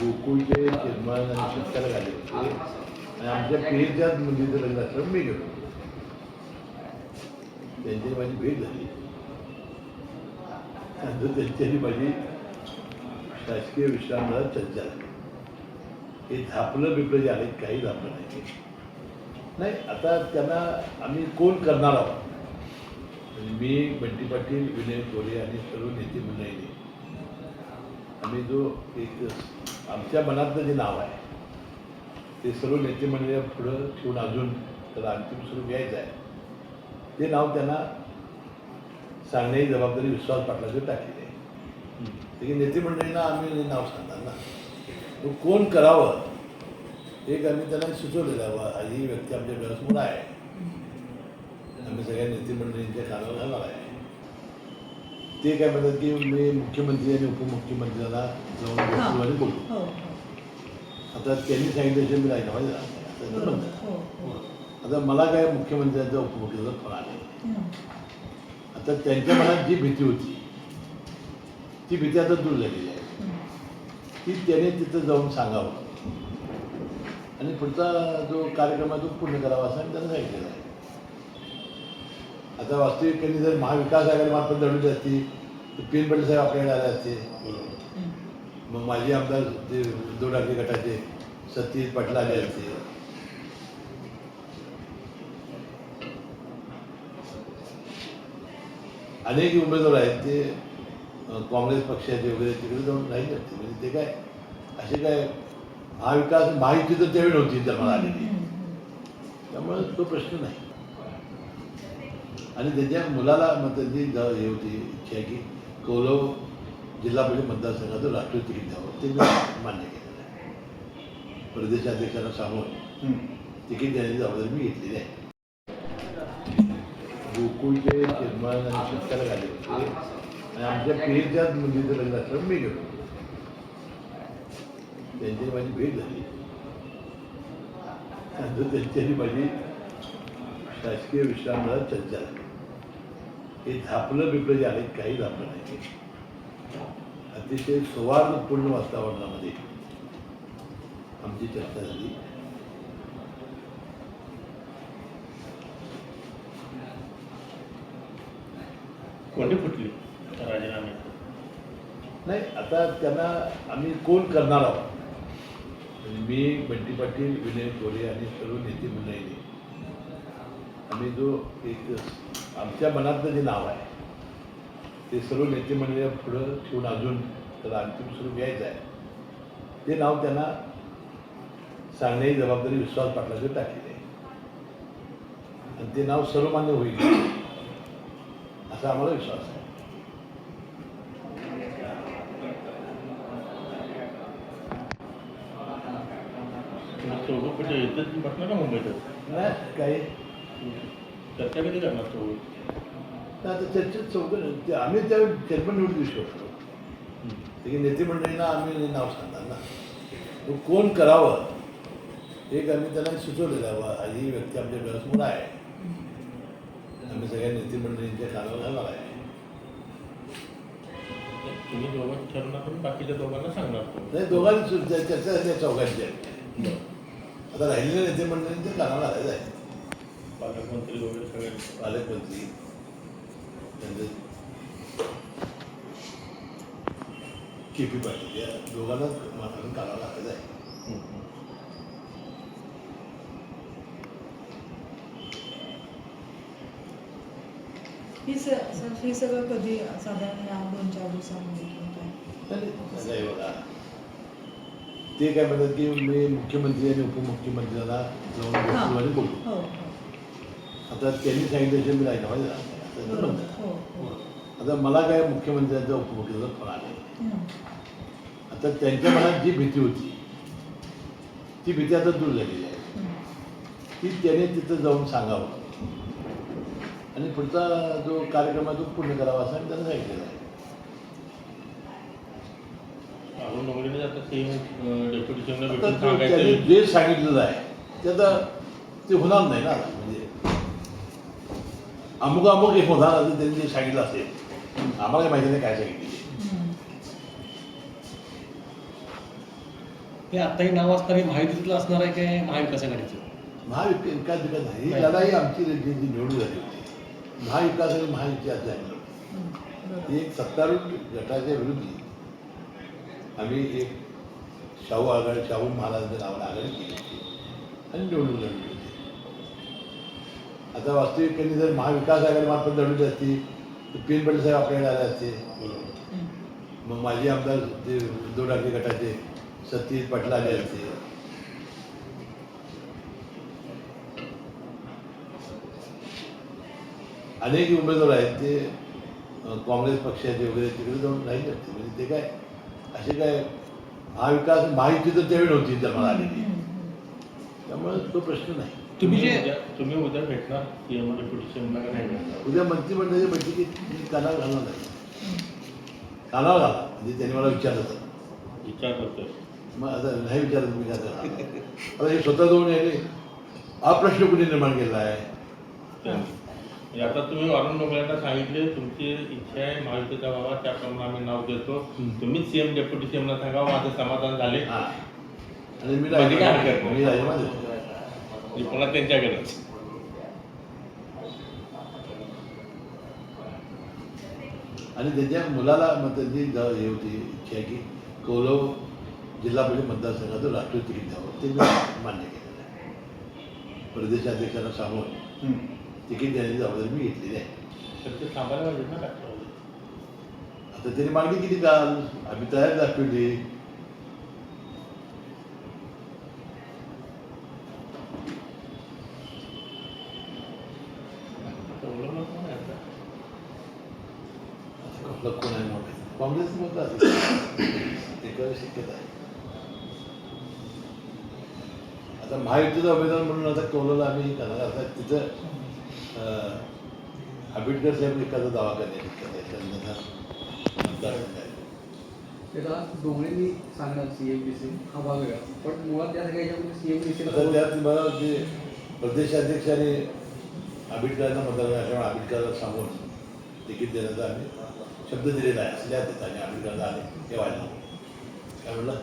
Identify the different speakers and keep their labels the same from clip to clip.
Speaker 1: गोकुळचे chairman आणि झाले होते आणि आमच्या पेरच्याच मुलीचं लग्न असलं मी गेलो. त्यांची माझी भेट झाली. त्यानंतर त्यांच्यानी माझी शासकीय विश्रामगृहात चर्चा झाली. हे झापलं बिपलं जे आहेत काही झापलं नाही. नाही आता त्यांना आम्ही कोण करणार आहोत? म्हणजे मी बंटी पाटील विनय कोरे आणि सर्व नेते मंडळीने आम्ही जो एक आमच्या मनातलं जे नाव आहे ते सर्व नेते मंडळी पुढं ठेवून अजून त्याला अंतिम स्वरूप घ्यायचं आहे. ते नाव त्यांना सांगण्याची जबाबदारी विश्वास पाटलाची टाकलेली आहे. ते नेते मंडळींना आम्ही नाव सांगणार ना. तो कोण करावं एक आम्ही त्यांना सुचवलेलं बा, ही व्यक्ती आमच्या डोळ्यासमोर आहे. आम्ही सगळ्या नेते मंडळींच्या कानावर घालणार आहे. ते काय म्हणतात की मी मुख्यमंत्री आणि उपमुख्यमंत्र्यांना जाऊन भेटू आणि बोलू
Speaker 2: हो
Speaker 1: आता त्यांनी सांगितल्याशिवाय मी राहिलं पाहिजे ते म्हणतात.
Speaker 2: हो हो
Speaker 1: आता मला काय मुख्यमंत्र्यांचा उपमुख्यमंत्र्यांचा फोन आले
Speaker 2: हं.
Speaker 1: आता त्यांच्या मनात जी भीती होती ती भीती आता दूर झालेली आहे.
Speaker 2: हं.
Speaker 1: की त्याने तिथं जाऊन सांगावं. आणि पुढचा जो कार्यक्रम आहे तो पूर्ण करावा असं त्यांना सांगितलेलं आहे. आता वास्तविक त्यांनी जर महाविकास आघाडीमार्फत लढवली असती तर पिन पटेल साहेब आपल्याकडे आले असते. मग माजी आमदार जे उद्धव ठाकरे गटाचे सतीश पाटील आले असते. अनेक उमेदवार आहेत ते काँग्रेस पक्षाचे वगैरे तिकडे जाऊन राहिले असते. म्हणजे ते काय असे काय महाविकास महायुती तर त्यावेळी नव्हती जन्माला आलेली. त्यामुळे तो प्रश्न नाही. आणि त्याच्या मुलाला मग त्यांची ज- हे होती इच्छा आहे की कौरव जिल्हा परिषद मतदारसंघाचं राष्ट्रीय तिकीट द्यावं. ते मी मान्य केलेलं आहे. प्रदेशाध्यक्षांना सांगून तिकीट देण्याची जबाबदारी मी घेतलेली आहे. गोकुळचे चेअरमन आणि शिक्षकाला झाले होते. आणि आमच्या पेरच्याच मुलीचं लग्न असलं मी गेलो त्यांची माझी भेट झाली. त्यांच्यानी माझी शासकीय विश्रामगृहात चर्चा झाली. हे झापलं बिपलं जे आहे काही झापलं नाही. अतिशय सौहार्दपूर्ण वातावरणामध्ये आमची चर्चा झाली.
Speaker 3: कोणती फुटली? राजीनामे.
Speaker 1: नाही आता त्यांना आम्ही कोण करणार आहोत? म्हणजे मी बंटी पाटील विनय कोरे आणि सर्व नेते मंडळीने आम्ही जो एक आमच्या मनातलं जे नाव आहे ते सर्व नेते मंडळी पुढं ठेवून अजून त्याला अंतिम स्वरूप घ्यायचं आहे. ते नाव त्यांना सांगण्याची जबाबदारी विश्वास पाटलाची टाकलेली आहे. आणि ते नाव सर्वमान्य होईल असा आम्हाला विश्वास आहे. नाही काही
Speaker 3: चर्चा कधी करणार चौघं
Speaker 1: तर आता चर्चेत चौकन ते आम्ही त्यावेळी चेअरमन निवडून देऊ शकतो. ते नेते मंडळींना आम्ही नाव सांगणार ना. तो कोण करावं एक आम्ही त्यांना सुचवलेलं आहे बा, ही व्यक्ती आमच्या डोळ्यासमोर आहे. आम्ही सगळ्या नेते मंडळींच्या कानावर घालणार आहे.
Speaker 3: तुम्ही दोघं ठरवणार पण बाकीच्या दोघांना सांगणार.
Speaker 1: नाही दोघांची चर्चा चौघांची आहे. आता राहिलेल्या नेते मंडळींच्या कानावर घालायचं आहे.
Speaker 3: पालकमंत्री वगैरे सगळे.
Speaker 1: पालकमंत्री. त्यांचे के पी पाटील या दोघांनाच मात्र कानावर घालायचं आहे.
Speaker 3: हं,
Speaker 2: स स- हे सगळं कधी साधारण या दोन चार दिवसामध्ये किंवा काय
Speaker 1: नाही, नाही, नाही बघा. ते काय म्हणतात की मी मुख्यमंत्री आणि उपमुख्यमंत्र्यांना जाऊन भेटू आणि बोलू
Speaker 2: हो हो.
Speaker 1: आता त्यांनी सांगितल्याशिवाय मी राहिलं पाहिजे असं ते
Speaker 2: बरोबर
Speaker 1: म्हणतात.
Speaker 2: हो हो
Speaker 1: आता मला काय मुख्यमंत्र्यांचा उपमुख्यमंत्र्यांचा फोन आले. आता त्यांच्या मनात जी भीती होती ती भीती आता दूर झालेली आहे
Speaker 2: हं.
Speaker 1: की त्याने तिथं जाऊन सांगावं आणि पुढचा जो कार्यक्रम आहे तो पूर्ण करावा असं आम्ही त्यांना सांगितलेलं आहे
Speaker 3: ते
Speaker 1: तो जे सांगितलेलं आहे ते आता ते होणार नाही ना. म्हणजे अमुक अमुक एक होणार असं त्यांनी जे सांगितलं असेल. आम्हाला माहिती नाही काय सांगितलं.
Speaker 2: हं.
Speaker 4: हे आत्ताही नाव असणारे महायुतीतलं असणार आहे काय महाविकास आघाडीचं?
Speaker 1: महाविकास विकास नाही. त्यालाही आमची जी जी निवडणूक झाली होती महाविकास आणि महायुती असं झाली एक सत्तारूढ गटाच्या विरुद्ध आम्ही एक शाहू आघाडी शाहू महाराजांच्या नावाने आघाडी केली. होती आणि निवडणूक लढवली होती आता वास्तविक त्यांनी जर महाविकास आघाडी मार्फत लढवली असती तर पीन पटेल साहेब आपल्याकडे आले असते. मग माझे आमदार जे उद्धव ठाकरे गटाचे सतीश पाटील आले असते. अनेक उमेदवार आहेत ते काँग्रेस पक्षाचे वगैरे तिकडे जाऊन राहिले असते. म्हणजे ते काय असे काय महाविकास माहिती तर त्यावेळी नव्हती जन्माला आलेली. त्यामुळे तो प्रश्न नाही.
Speaker 4: तुम्ही जे
Speaker 3: तुम्ही उद्या भेटणार सीएम सीएमला का नाही भेटणार.
Speaker 1: उद्या मंत्रिमंडळाच्या बैठकीत मी कानावर घालणार नाही. कानावर घाला म्हणजे त्यांनी मला विचारलं होतं
Speaker 3: विचार करतोय.
Speaker 1: मग आता नाही विचारत मी काय. आता हे स्वतः जाऊन याने हा प्रश्न कुणी निर्माण केला आहे?
Speaker 3: आता तुम्ही अरुण डोंगरेंना सांगितले तुमची इच्छा आहे महायुतीचा व्हावा त्याप्रमाणे आम्ही नाव देतो. तुम्हीच सीएम डेप्युटी सीएमला सांगा माझं समाधान झाले.
Speaker 1: आणि मी
Speaker 3: म्हणजे.
Speaker 1: मी राजीनामा देतो.
Speaker 3: म्हणजे पुन्हा त्यांच्याकडेच
Speaker 1: आणि त्याच्या मुलाला मग त्यांची ज- हे होती इच्छा आहे की कौरव जिल्हा परिषद मतदारसंघातून राष्ट्रीय तिकीट द्यावं. ते मी मान्य केलेलं आहे. प्रदेशाध्यक्षांना सांगून तिकीट देण्याची जबाबदारी मी घेतलेली आहे.
Speaker 3: तर ते थांबायला पाहिजे ना
Speaker 1: आता त्यांनी मागणी केली काल आम्ही तयार दाखवली
Speaker 3: बोलवलं कोण आहे आता?
Speaker 1: आपलं कोण आहे मोठे काँग्रेस असेल एका शक्यता आहे. आता महायुतीचा उमेदवार म्हणून आता कौलाला आम्ही करणार आता तिथं आंबेडकर साहेब एखादा दावा आहे.
Speaker 5: त्याला डोंगरेंनी सांगणार डी सी हा भाग वेगळा. पण मुळात त्या सगळ्याच्यामध्ये सीएम डी
Speaker 1: आता त्यात मला जे प्रदेशाध्यक्षाने आंबेडकरांना मतदार आंबेडकरांना सांगून तिकीट देण्याचा आम्ही शब्द दिलेला आहे असल्या ठिकाणी आंबेडकरांना आले ते व्हायला काय म्हणलं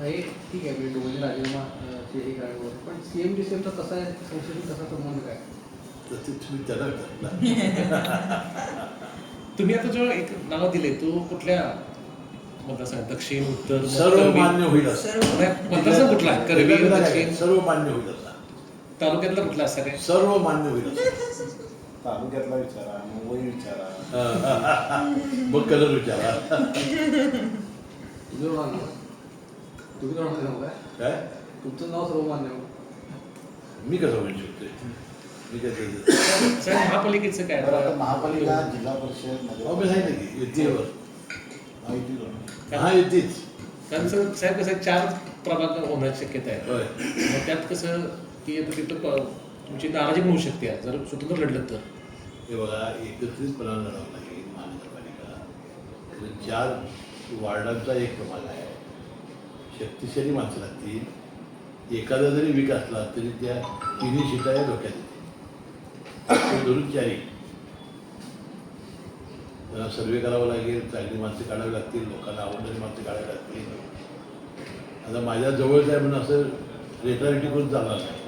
Speaker 5: हे ठीक आहे. म्हणजे राजीनामा हे करायला बोलतो. पण सीएम डी सीएमचा कसा आहे कसा संबंध काय
Speaker 1: तर ते तुम्ही त्याला विचारलं.
Speaker 4: तुम्ही आता जो एक नाव दिले तो कुठल्या मतदारसंघ दक्षिण उत्तर
Speaker 1: सर्व? मान्य होईल
Speaker 4: मतदारसंघ कुठला?
Speaker 1: काय?
Speaker 4: दक्षिण?
Speaker 1: सर्व मान्य होईल
Speaker 4: तालुक्यातला कुठला असं काय
Speaker 1: सर्व मान्य होईल
Speaker 6: तालुक्यातला विचारा मुंबई विचारा.
Speaker 1: मग कलर विचारा
Speaker 5: तुझं नाव ना तुम्ही नाव काय
Speaker 1: काय
Speaker 5: तुमचं नाव सर्वमान्य हो.
Speaker 1: मी कसं म्हणू शकतोय मी कसं
Speaker 4: साहेब महापालिकेचं काय
Speaker 6: तर आता? महापालिका जिल्हा परिषद
Speaker 1: अहो मी
Speaker 6: नगर
Speaker 1: सांगितलं की युतीवर
Speaker 6: माहिती करून
Speaker 1: हा युतीच
Speaker 4: कारण सर साहेब कसं आहे, चार प्रभाग होण्याची शक्यता आहे
Speaker 1: होय
Speaker 4: मग त्यात कसं की आता तिथं तुमची नाराजी होऊ शकते जर स्वतंत्र लढलं तर
Speaker 1: हे बघा एकत्रितपणा लढावं लागेल महानगरपालिका चार म्हणजे वार्डांचा एक प्रभाग आहे शक्तिशाली माणसं लागतील एखादा जरी वीक असला तरी त्या तिन्ही शिटा या धोक्यात येते धरून चारी त्यांना सर्वे करावा लागेल चांगली माणसं काढावी लागतील लोकांना आवडणारी माणसं काढावी लागतील. आता माझ्या जवळच आहे म्हणून असं रेटारिटी करून चालणार नाही.